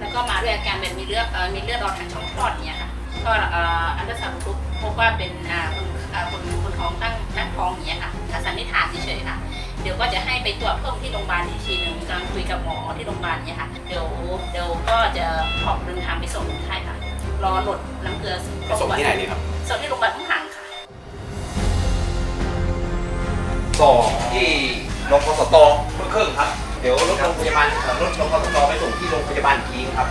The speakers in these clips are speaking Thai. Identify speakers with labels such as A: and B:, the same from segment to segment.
A: แล้วก็มาด้วยอาการแบบมีเลือดเอ่อมีเลือดออกทางช่องคลอดอย่างเงี้ยค่ะก็เอ่ออันเดอร์ซาวด์ปุ๊บพบว่าเป็นอ่าคนอ่าคนคนท้องตั้งตั้งท้องอย่างเงี้ยค่ะอ่าสันนิษฐานเฉยๆค่ะเดี๋ยวก็จะให้ไปตรวจเพิ่มที่โรงพยาบาลอีกทีหนึ่งกำลังคุยกับหมอที่โรงพยาบาลเนี่ยค่ะเดี๋ยวเดี๋ยวก็จะขอบเดินทางไปส่งคนไข้ค่ะรอหลดน้ำเกลือ
B: ไปส่งที่ไหนดีครับ
A: ส่งที่โรงพยาบาลทุ่งหางค่ะ
B: ส่งที่โรงพยาบาลสตเมื่อครึ่งครับเดี๋ยวรถโรงพยาบาลเอ่อรถโรงพยาบาลสตไปส่งที่โรงพยาบาลอีกทีครับ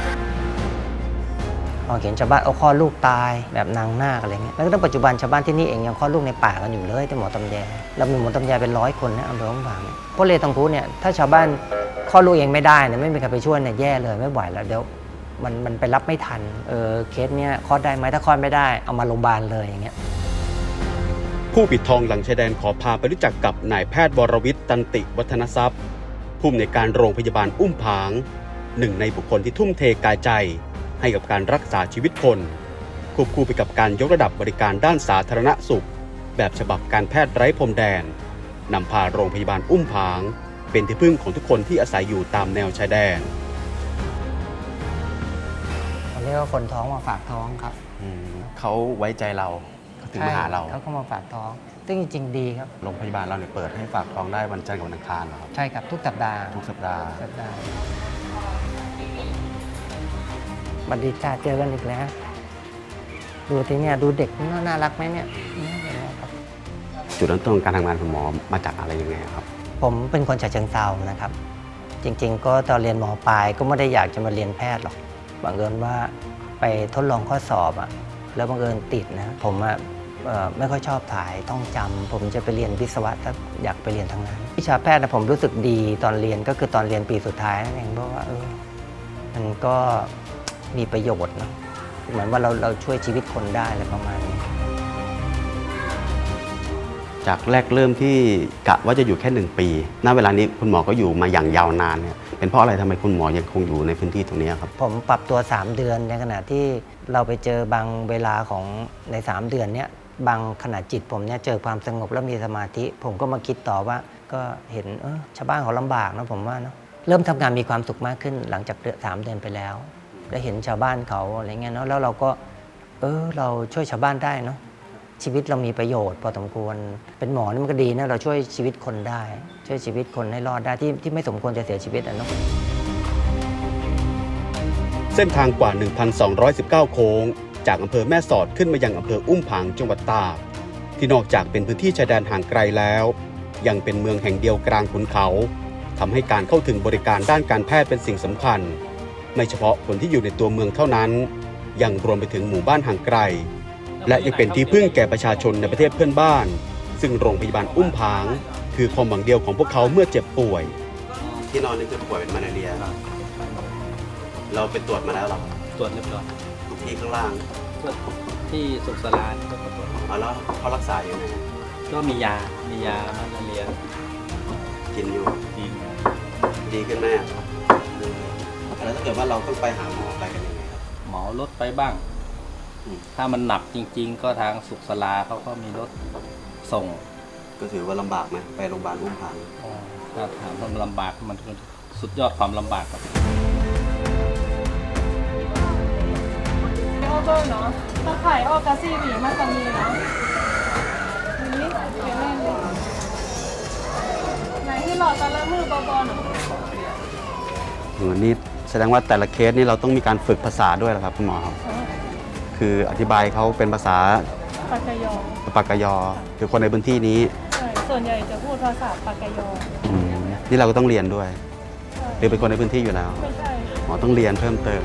C: พอเห็นชาวบ้านเอาคลอดลูกตายแบบนางนาคอะไรเงี้ยแล้วก็ตั้งปัจจุบันชาวบ้านที่นี่เองยังคลอดลูกในป่ากันอยู่เลยแต่หมอตำแยเรามีหมอตำแยเป็นร้อยคนนะอำเภอห้องผางเนี่ยเพราะเลยตังพูเนี่ยถ้าชาวบ้านคลอดลูกเองไม่ได้เนี่ยไม่มีใครไปช่วยเนี่ยแย่เลยไม่ไหวแล้วเดี๋ยวมันมันไปรับไม่ทันเออเคสเนี้ยคลอดได้ไหมถ้าคลอดไม่ได้เอามาโรงพยาบาลเลยอย่างเงี้ย
D: ผู้ปิดทองหลังชายแดนขอพาไปรู้จักกับนายแพทย์วรวิทย์ตันติวัฒนทรัพย์ ผู้อำนวยการโรงพยาบาลอุ้มผาง หนึ่งในบุคคลที่ทุ่มเทกายใจ ให้กับการรักษาชีวิตคนควบคู่ไปกับการยกระดับบริการด้านสาธารณสุข แบบฉบับการแพทย์ไร้พรมแดนนำพาโรงพยาบาลอุ้มผาง เป็นที่พึ่งของทุกคนที่อาศัยอยู่ตามแนวชายแดน
C: เขาเรียกว่าคนท้องมาฝากท้องครับ
B: อืมเขาไว้ใจเราเขาถึงมาหาเรา
C: ใช่เขาก็มาฝากท้อง ซึ่งจริงๆดีครับ
B: โรงพยาบาลเราเนี่ยเปิดให้ฝากท้องได้วันจันทร์กับวันอังคารเหรอครับ
C: ใช่ครับทุกสัปดาห์
B: ทุกสัปดาห์
C: สัปดาห์บัดดีจ้าเจอกันอีกแล้ว ดูทีเนี่ยดูเด็กน่าน่ารักไหมเนี่ยน่ารักครับ
B: จุดเริ่มต้นของการทำงานของหมอมาจากอะไรยังไงครับ
C: ผมเป็นคนฉะเชิงเซานะครับ จริงๆ ก็ตอนเรียนหมอปลายก็ไม่ได้อยากจะมาเรียนแพทย์หรอกบังเอิญว่าไปทดลองข้อสอบอะแล้วบังเอิญติดนะ ผมอะเอ่อ ไม่ค่อยชอบถ่ายต้องจำผมจะไปเรียนวิศวะถ้าอยากไปเรียนทางนั้น วิชาแพทย์นะผมรู้สึกดีตอนเรียนก็คือตอนเรียนปีสุดท้ายนั่นเองเพราะว่าเออมันก็มีประโยชน์เนาะเหมือนว่าเราเราช่วยชีวิตคนได้อะไรประมาณนี้
B: จากแรกเริ่มที่กะว่าจะอยู่แค่หนึ่งปี ณ เวลานี้คุณหมอก็อยู่มาอย่างยาวนานเนี่ยเป็นเพราะอะไรทำไมคุณหมอยังคงอยู่ในพื้นที่ตรงนี้ครับ
C: ผมปรับตัว 3 เดือนในขณะที่เราไปเจอบางเวลาของใน 3 เดือนเนี้ย บางขณะจิตผมเนี่ยเจอความสงบแล้วมีสมาธิ ผมก็มาคิดต่อว่า ก็เห็นเออชาวบ้านเขาลำบากนะผมว่าเนาะเริ่มทำงานมีความสุขมากขึ้น หลังจากเดือนสามเดือนไปแล้วได้เห็นชาวบ้านเขาอะไรเงี้ยเนาะแล้วเราก็ เออเราช่วยชาวบ้านได้เนาะชีวิตเรามีประโยชน์พอสมควร เป็นหมอนี่มันก็ดีนะเราช่วยชีวิตคนได้ ช่วยชีวิตคนให้รอดได้ที่ที่ไม่สมควรจะเสียชีวิตอะเนาะ
D: เส้นทางกว่า 1,219 โค้ง จากอำเภอแม่สอดขึ้นมายังอำเภออุ้มผางจังหวัดตากที่นอกจากเป็นพื้นที่ชายแดนห่างไกลแล้ว ยังเป็นเมืองแห่งเดียวกลางขุนเขาทำให้การเข้าถึงบริการด้านการแพทย์เป็นสิ่งสำคัญ ไม่เฉพาะคนที่อยู่ในตัวเมืองเท่านั้น ยังรวมไปถึงหมู่บ้านห่างไกล และยังเป็นที่พึ่งแก่ประชาชนในประเทศเพื่อนบ้าน ซึ่งโรงพยาบาลอุ้มผาง คือความหวังเดียวของพวกเขาเมื่อเจ็บป่วย
B: ที่นอนนี่คือป่วยเป็นมาลาเรียเราไปตรวจมาแล้วหรอ
E: ตรวจเรียบร้อย
B: ที่ข้างล่าง
E: ตรวจที่สุขสลานก็ตรวจ
B: เอาแล้วเขารักษาอยู่ไหน
E: ก็มียา มียามาลาเรีย
B: กินอยู่
E: ดี
B: ดีขึ้นไหมอะแล้วถ้าเกิดว่าเราต้องไปหาหมอไปกันยังไงครับ
E: หมอลดไปบ้าง
B: อืม
E: ถ้ามันหนักจริง ๆ ก็ทางสุขสลาเขาก็มีรถส่ง
B: ก็ถือว่าลำบากไหมไปโรงพยาบาลอุ้มผาง
E: ถ้าถามว่ามันลำบากมันก็สุดยอดความลำบากครับ
F: เบอร์เนาะถ้าขายออกกาซีบีมันจะมีเนาะนี่เป็นเล่นเลยไหนที่หลอดตะละมือบอบอเนาะ
B: วันนี้แสดงว่าแต่ละเคสนี่เราต้องมีการฝึกภาษาด้วยเหรอครับคุณหมอครับคืออธิบายเขาเป็นภาษา
F: ปากกยอ
B: ปากกยอ คือคนในพื้นที่นี้
F: ใช่ส่วนใหญ่จะพูดภาษาปากกยอ
B: อืมนี่เราก็ต้องเรียนด้วย
F: ใช่
B: หรือเป็นคนในพื้นที่อยู่แล้ว
F: ไม่ใช่
B: หมอต้องเรียนเพิ่มเติม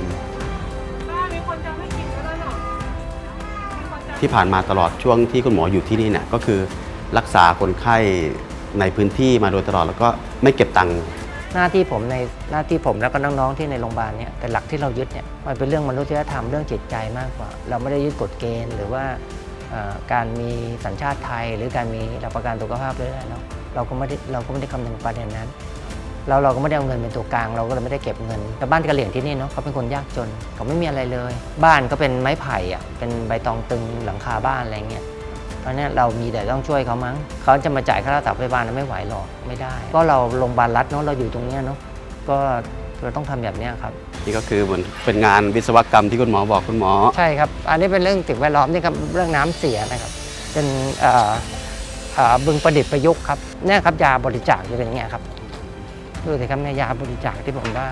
B: ที่ผ่านมาตลอดช่วงที่คุณหมออยู่ที่นี่เนี่ยก็คือรักษาคนไข้ในพื้นที่มาโดยตลอดแล้วก็ไม่เก็บตังค์
C: หน้าที่ผมในหน้าที่ผมแล้วก็น้องๆที่ในโรงพยาบาลเนี่ยแต่หลักที่เรายึดเนี่ยมันเป็นเรื่องมนุษยธรรมเรื่องจิตใจมากกว่า เราไม่ได้ยึดกฎเกณฑ์ หรือว่าการมีสัญชาติไทย หรือการมีหลักประกันสุขภาพเลยนะเนาะเราก็ไม่ได้เราก็ไม่ได้คำนึงประเด็นนั้น แล้วเราก็ไม่ได้เอาเงินเป็นตัวกลางเราก็เลยไม่ได้เก็บเงินแต่บ้านกะเหลี่ยงที่นี่เนาะเขาเป็นคนยากจนเขาไม่มีอะไรเลย บ้านก็เป็นไม้ไผ่อะเป็นใบตองตึงหลังคาบ้านอะไรเงี้ยเพราะฉะนั้นเรามีแต่ต้องช่วยเขามั้งเขาจะมาจ่ายค่ารักษาพยาบาลไม่ไหวหรอกไม่ได้ ก็เราโรงพยาบาลรัฐเนาะเราอยู่ตรงเนี้ยเนาะก็เราต้องทำแบบเนี้ยครับ
B: นี่ก็คือเหมือนเป็นงานวิศวกรรมที่คุณหมอบอกคุณหมอ
C: ใช่ครับ อันนี้เป็นเรื่องสิ่งแวดล้อมนี่ครับเรื่องน้ำเสียนะครับเป็นเอ่อเอ่อบึงประดิษฐ์ประยุกต์ครับเนี่ยครับยาบริจาคจะเป็นอย่างเงี้ยครับ ดูสิครับเนี่ยยาบริจาคที่ผมว่า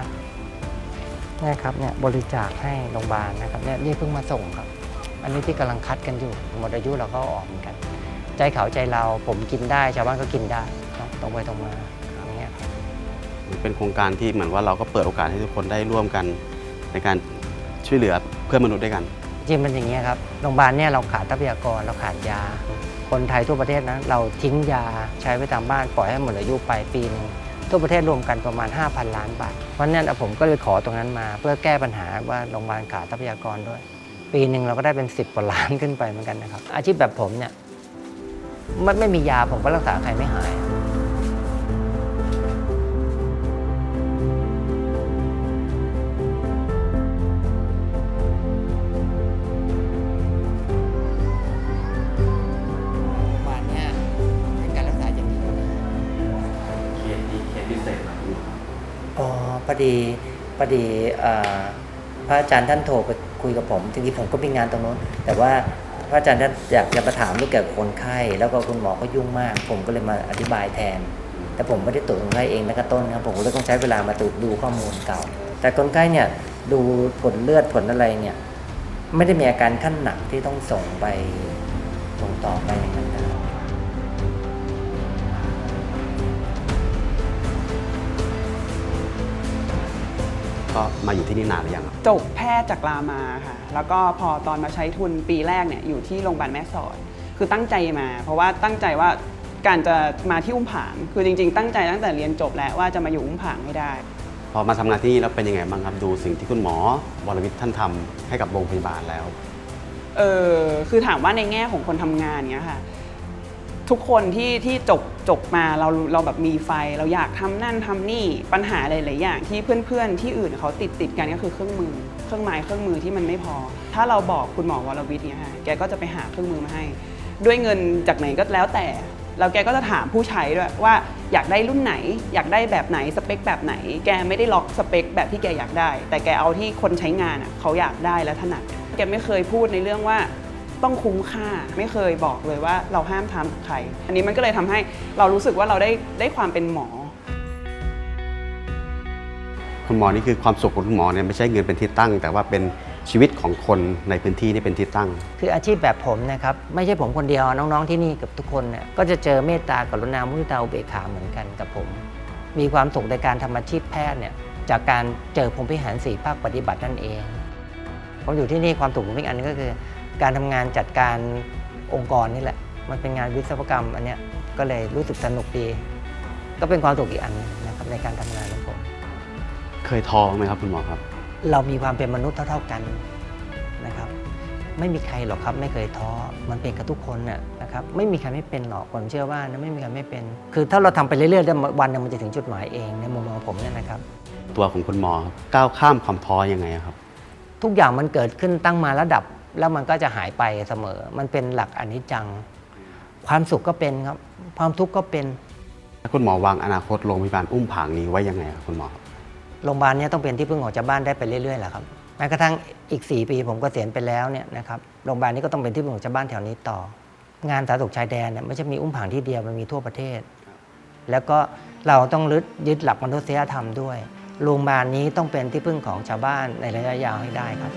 C: เนี่ยครับเนี่ยบริจาคให้โรงพยาบาลนะครับเนี่ยนี่เพิ่งมาส่งครับ อันนี้ที่กำลังคัดกันอยู่หมดอายุเราก็ออกเหมือนกัน ใจเขาใจเราผมกินได้ชาวบ้านก็กินได้เนาะตรงไปตรงมาอย่างเงี้ย
B: เป็นโครงการที่เหมือนว่าเราก็เปิดโอกาสให้ทุกคนได้ร่วมกันในการช่วยเหลือเพื่อนมนุษย์ด้วยกัน
C: จริงเป็นอย่างนี้ยครับโรงพยาบาลเนี่ยเราขาดทรัพยากรเราขาดยา คนไทยทั่วประเทศนะเราทิ้งยาใช้ไว้ตามบ้านปล่อยให้หมดอายุไปปีหนึง ทั่วประเทศรวมกันประมาณ 5,000 ล้านบาท เพราะนั้นผมก็เลยขอตรงนั้นมา เพื่อแก้ปัญหาว่าโรงพยาบาลขาดทรัพยากรด้วย ปีหนึ่งเราก็ได้เป็น 10กว่าล้านขึ้นไปเหมือนกันนะครับ อาชีพแบบผมเนี่ยมันไม่มียาผมก็รักษาใครไม่หาย ดี
B: พอ
C: ดีพระอาจารย์ท่านโทรไปคุยกับผมจริงๆผมก็มีงานตรงโน้น แต่ว่าพระอาจารย์ท่านอยากจะมาถามเรื่องเกี่ยวกับคนไข้ แล้วก็คุณหมอก็ยุ่งมาก ผมก็เลยมาอธิบายแทน แต่ผมไม่ได้ตรวจคนไข้เองนะกระต้นครับผมก็เลยต้องใช้เวลามาดูดูข้อมูลเก่า แต่คนไข้เนี่ยดูผลเลือดผลอะไรเนี่ยไม่ได้มีอาการขั้นหนักที่ต้องส่งไปส่งต่อไปอย่างนั้นนะ
B: ก็มาอยู่ที่นี่นานหรือยังครับ
G: จบแพทย์จากรามาค่ะ แล้วก็พอตอนมาใช้ทุนปีแรกเนี่ยอยู่ที่โรงพยาบาลแม่สอด คือตั้งใจมา เพราะว่าตั้งใจว่าการจะมาที่อุ้มผาง คือจริง ๆ ตั้งใจตั้งแต่เรียนจบแล้วว่าจะมาอยู่อุ้มผางให้ได้
B: พอมาทำงานที่นี่แล้วเป็นยังไงบ้างครับดูสิ่งที่คุณหมอวรวิทย์ท่านทำให้กับโรงพยาบาลแล้ว
G: เออคือถามว่าในแง่ของคนทำงานเนี้ยค่ะ ทุกคนที่ที่จบจบมาเราเราแบบมีไฟ เราอยากทำนั่นทำนี่ปัญหาหลายๆอย่างที่เพื่อนๆที่อื่นเขาติดติดกันก็คือเครื่องมือ เครื่องไม้เครื่องมือที่มันไม่พอ ถ้าเราบอกคุณหมอวรวิทย์เนี่ยค่ะแกก็จะไปหาเครื่องมือมาให้ ด้วยเงินจากไหนก็แล้วแต่แล้วแกก็จะถามผู้ใช้ด้วยว่าอยากได้รุ่นไหน อยากได้แบบไหนสเปคแบบไหน แกไม่ได้ล็อกสเปคแบบที่แกอยากได้ แต่แกเอาที่คนใช้งานอะเขาอยากได้และถนัดแกไม่เคยพูดในเรื่องว่า ต้องคุ้มค่า ไม่เคยบอกเลยว่าเราห้ามทำกับใคร อันนี้มันก็เลยทำให้เรารู้สึกว่าเราได้ได้ความเป็นหมอ
B: คุณหมอนี่คือความสุขของคุณหมอเนี่ยไม่ใช่เงินเป็นที่ตั้ง แต่ว่าเป็นชีวิตของคนในพื้นที่นี่เป็นที่ตั้ง
C: คืออาชีพแบบผมนะครับ ไม่ใช่ผมคนเดียวน้องๆที่นี่กับทุกคนเนี่ยก็จะเจอเมตตากรุณามุทิตาอุเบกขาเหมือนกันกับผม มีความสุขในการทำอาชีพแพทย์เนี่ยจากการเจอพรหมวิหารสีภาคปฏิบัตินั่นเอง ผมอยู่ที่นี่ความสุขของผมอีกอันนึงก็คือ การทำงานจัดการองค์กรนี่แหละ มันเป็นงานวิศวกรรมอันเนี้ยก็เลยรู้สึกสนุกดี ก็เป็นความสุขอีกอันหนึงนะครับในการทำงานของผม
B: เคยท้อไหมครับคุณหมอครับ
C: เรามีความเป็นมนุษย์เท่า ๆกันนะครับ ไม่มีใครหรอกครับไม่เคยท้อมันเป็นกับทุกคนน่ะนะครับไม่มีใครไม่เป็นหรอกผมเชื่อว่านะไม่มีใครไม่เป็น คือถ้าเราทำไปเรื่อยๆเดี๋ยววันหนึงมันจะถึงจุดหมายเองในมุมมองผมเนี่ยนะครับ
B: ตัวของคุณหมอครับก้าวข้ามความท้อยังไงครับ
C: ทุกอย่างมันเกิดขึ้นตั้งมาระดับ แล้วมันก็จะหายไปเสมอ มันเป็นหลักอนิจจัง ความสุขก็เป็นครับ ความทุกข์ก็เป็น
B: แล้วคุณหมอวางอนาคตโรงพยาบาลอุ้มผางนี้ไว้ยังไงครับคุณหมอครับ
C: โรงพยาบาลเนี้ต้องเป็นที่พึ่งของชาวบ้านได้ไปเรื่อยๆแหละครับ แม้กระทั่งอีก 4 ปีผมก็เกษียณไปแล้วเนี่ยนะครับ โรงพยาบาลนี้ก็ต้องเป็นที่พึ่งของชาวบ้านแถวนี้ต่อ งานสาธารณสุขชายแดนเนี่ยไม่ใช่มีอุ้มผางที่เดียว มันมีทั่วประเทศ แล้วก็เราต้องยึดยึดหลักมนุษยธรรมด้วย โรงพยาบาลนี้ต้องเป็นที่พึ่งของชาวบ้านในระยะยาวให้ได้ครับ